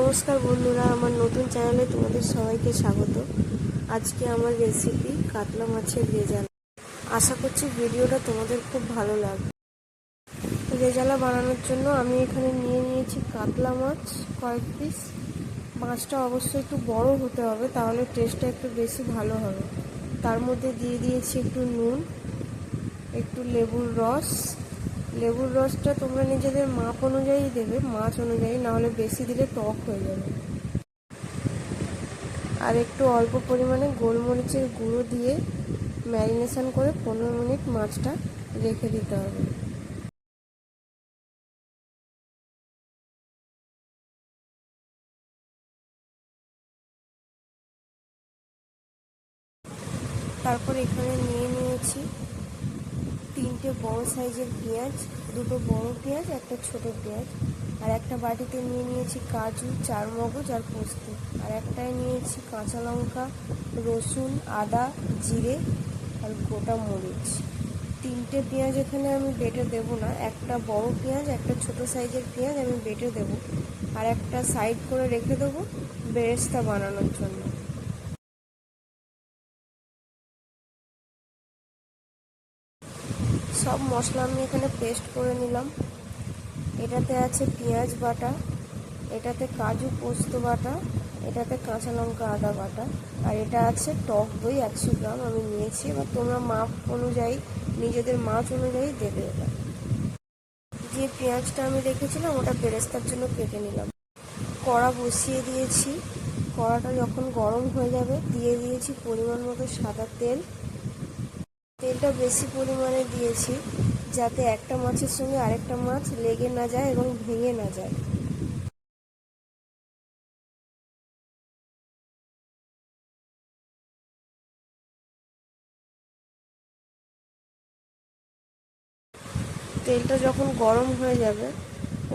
নমস্কার বন্ধুরা, আমার নতুন চ্যানেলে তোমাদের সবাইকে স্বাগত। আজকে আমার রেসিপি কাতলা মাছের রেজালা। আশা করছি ভিডিওটা তোমাদের খুব ভালো লাগবে। রেজালা বানানোর জন্য আমি এখানে নিয়ে নিয়েছি কাতলা মাছ, কয়েক পিস মাছটা অবশ্যই একটু বড় হতে হবে, তাহলে টেস্টটা একটু বেশি ভালো হবে। তার মধ্যে দিয়ে দিয়েছি একটু নুন, একটু লেবুর রস লেবুর রসটা তোমরা নিজেদের মাপ অনুযায়ী দেবে, মাছ অনুযায়ী, নাহলে বেশি দিলে টক হয়ে যাবে। আর একটু অল্প পরিমাণে গোলমরিচের গুঁড়ো দিয়ে ম্যারিনেশন করে পনেরো মিনিট মাছটা রেখে দিতে হবে। তারপর এখানে নিয়ে নিয়েছি তিনটে বড় সাইজের পেঁয়াজ, দুটো বড় পেঁয়াজ, একটা ছোট পেঁয়াজ। আর একটা বাটিতে নিয়ে নিয়েছি কাজু, চার মগজ আর পোস্ত। আর একটাই নিয়েছি কাঁচা লঙ্কা, রসুন, আদা, জিরে আর গোটা মরিচ। তিনটে পেঁয়াজ এখানে আমি বেটে দেব না। একটা বড় পেঁয়াজ, একটা ছোট সাইজের পেঁয়াজ আমি বেটে দেব। আর একটা সাইড করে রেখে দেবো বেরেস্তা বানানোর জন্য। সব মশলা আমি এখানে পেস্ট করে নিলাম। এটাতে আছে পেঁয়াজ বাটা, এটাতে কাজু পোস্ত বাটা, এটাতে কাঁচা লঙ্কা আদা বাটা, আর এটা আছে টক দই একশো গ্রাম আমি নিয়েছি। এবার তোমরা মাপ অনুযায়ী, নিজেদের মাছ অনুযায়ী দেবে এটা। যে পেঁয়াজটা আমি রেখেছিলাম, ওটা বেরেস্তার জন্য কেটে নিলাম। কড়া বসিয়ে দিয়েছি। কড়াটা যখন গরম হয়ে যাবে, দিয়ে দিয়েছি পরিমাণ মতো সাদা তেল। তেলটা বেশি পরিমাণে দিয়েছি যাতে একটা মাছের সঙ্গে আরেকটা মাছ লেগে না যায় এবং ভেঙে না যায়। তেলটা যখন গরম হয়ে যাবে,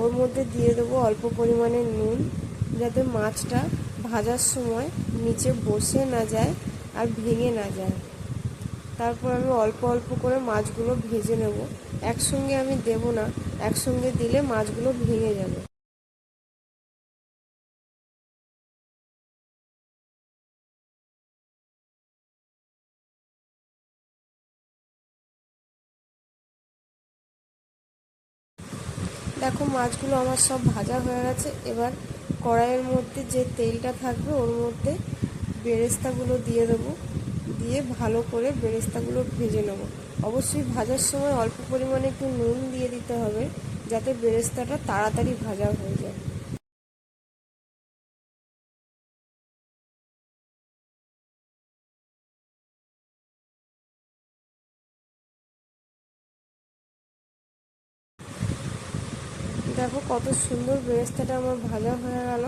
ওর মধ্যে দিয়ে দেবো অল্প পরিমাণে নুন যাতে মাছটা ভাজার সময় নিচে বসে না যায় আর ভেঙে না যায়। তারপর আমি অল্প অল্প করে মাছগুলো ভেজে নেব। একসঙ্গে আমি দেব না, একসঙ্গে দিলে মাছগুলো ভেঙে যাবে। দেখো, মাছগুলো আমার সব ভাজা হয়ে গেছে। এবার কড়াইয়ের মধ্যে যে তেলটা থাকবে, ওর মধ্যে বেরেস্তাগুলো দিয়ে দেবো। দিয়ে ভালো করে বেরেস্তাগুলো ভেজে নেব। অবশ্যই ভাজার সময় অল্প পরিমাণে একটু নুন দিয়ে দিতে হবে, যাতে বেরেস্তাটা তাড়াতাড়ি ভাজা হয়ে যায়। দেখো কত সুন্দর বেরেস্তাটা আমার ভাজা হয়ে গেল।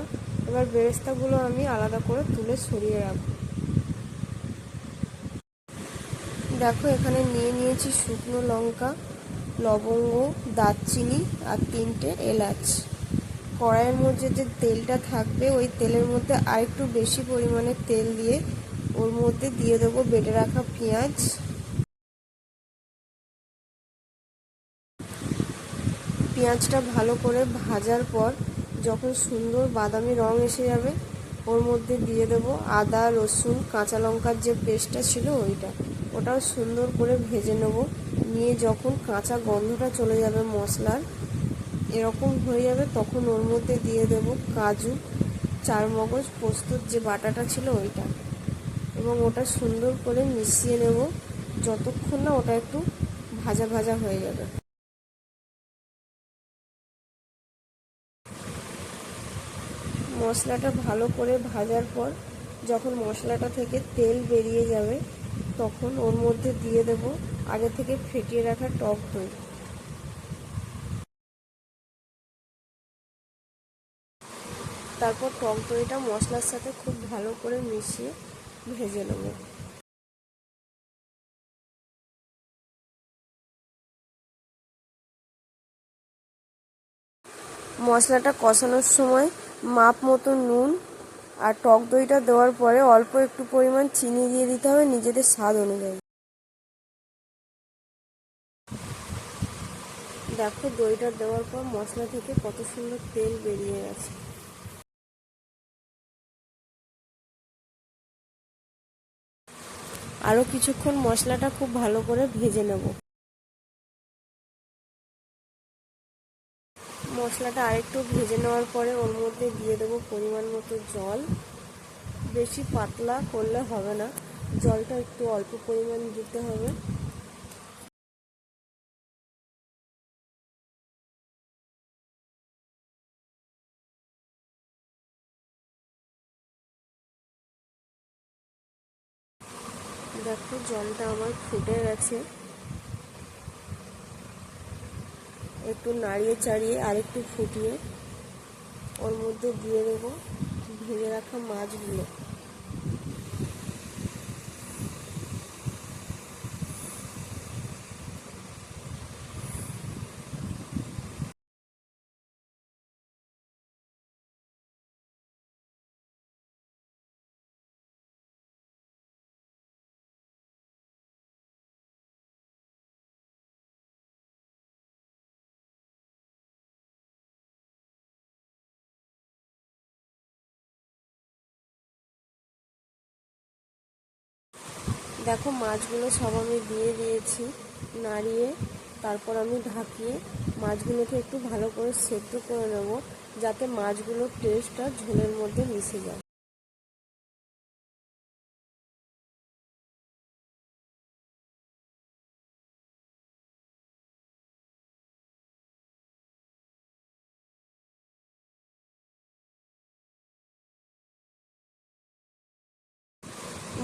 এবার বেরেস্তাগুলো আমি আলাদা করে তুলে সরিয়ে রাখব। দেখো, এখানে নিয়ে নিয়েছি শুকনো লঙ্কা, লবঙ্গ, দারচিনি আর তিনটে এলাচ। কড়াইয়ের মধ্যে যে তেলটা থাকবে, ওই তেলের মধ্যে আরেকটু বেশি পরিমাণে তেল দিয়ে ওর মধ্যে দিয়ে দেবো বেটে রাখা পেঁয়াজ। পেঁয়াজটা ভালো করে ভাজার পর যখন সুন্দর বাদামি রং এসে যাবে, ওর মধ্যে দিয়ে দেবো আদা, রসুন, কাঁচা লঙ্কার যে পেস্টটা ছিল ওইটা। ওটাও সুন্দর করে ভেজে নেব। নিয়ে যখন কাঁচা গন্ধটা চলে যাবে মশলার, এরকম হয়ে যাবে, তখন ওর মধ্যে দিয়ে দেব কাজু চার মগজ পোস্তর যে বাটাটা ছিল ওইটা। এবং ওটা সুন্দর করে মিশিয়ে নেব, যতক্ষণ না ওটা একটু ভাজা ভাজা হয়ে যাবে। মশলাটা ভালো করে ভাজার পর যখন মশলাটা থেকে তেল বেরিয়ে যাবে তখন ওর মধ্যে দিয়ে দেব আগে থেকে ফেটিয়ে রাখা টক দই। তারপর টক দইটা মশলার সাথে খুব ভালো করে মিশিয়ে ভেজে নেব। মশলাটা কষানোর সময় মাপ মতো নুন আর টক দইটা দেওয়ার পরে অল্প একটু পরিমাণ চিনি দিয়ে দিতে হবে, নিজেদের স্বাদ অনুযায়ী। দেখো দইটা দেওয়ার পর মশলা থেকে কত সুন্দর তেল বেরিয়ে গেছে। আরও কিছুক্ষণ মশলাটা খুব ভালো করে ভেজে নেব। মশলাটা আরেকটু ভেজে নেওয়ার পরে ওর মধ্যে দিয়ে দেবো পরিমাণ মতো জল। বেশি পাতলা করলে হবে না, জলটা একটু অল্প পরিমাণ দিতে হবে। দেখো জলটা আমার ফুটে গেছে। একটু নাড়িয়ে চাড়িয়ে আর একটু ফুটিয়ে ওর মধ্যে দিয়ে দেবো ভেজে রাখা মাছগুলো। দেখো, মাছগুলো সব আমি দিয়ে দিয়েছি নাড়িয়ে, তারপর আমি ঢাকিয়ে মাছগুলোকে একটু ভালো করে সেদ্ধ করে নেব, যাতে মাছগুলোর টেস্টটা ঝোলের মধ্যে মিশে যায়।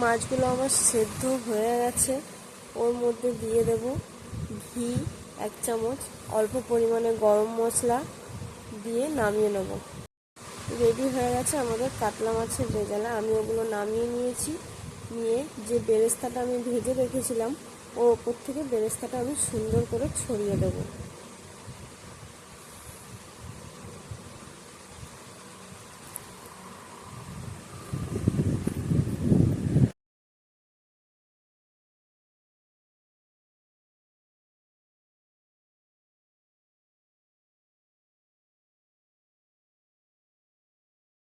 মাছগুলো আমার সেদ্ধ হয়ে গেছে। ওর মধ্যে দিয়ে দেব ঘি, এক চামচ, অল্প পরিমাণে গরম মশলা দিয়ে নামিয়ে নেব। রেডি হয়ে গেছে আমাদের কাতলা মাছের রেজালা আমি ওগুলো নামিয়ে নিয়েছি। নিয়ে যে বেরেস্তাটা আমি ভেজে রেখেছিলাম ওর ওপর থেকে বেরেস্তাটা আমি সুন্দর করে ছড়িয়ে দেবো।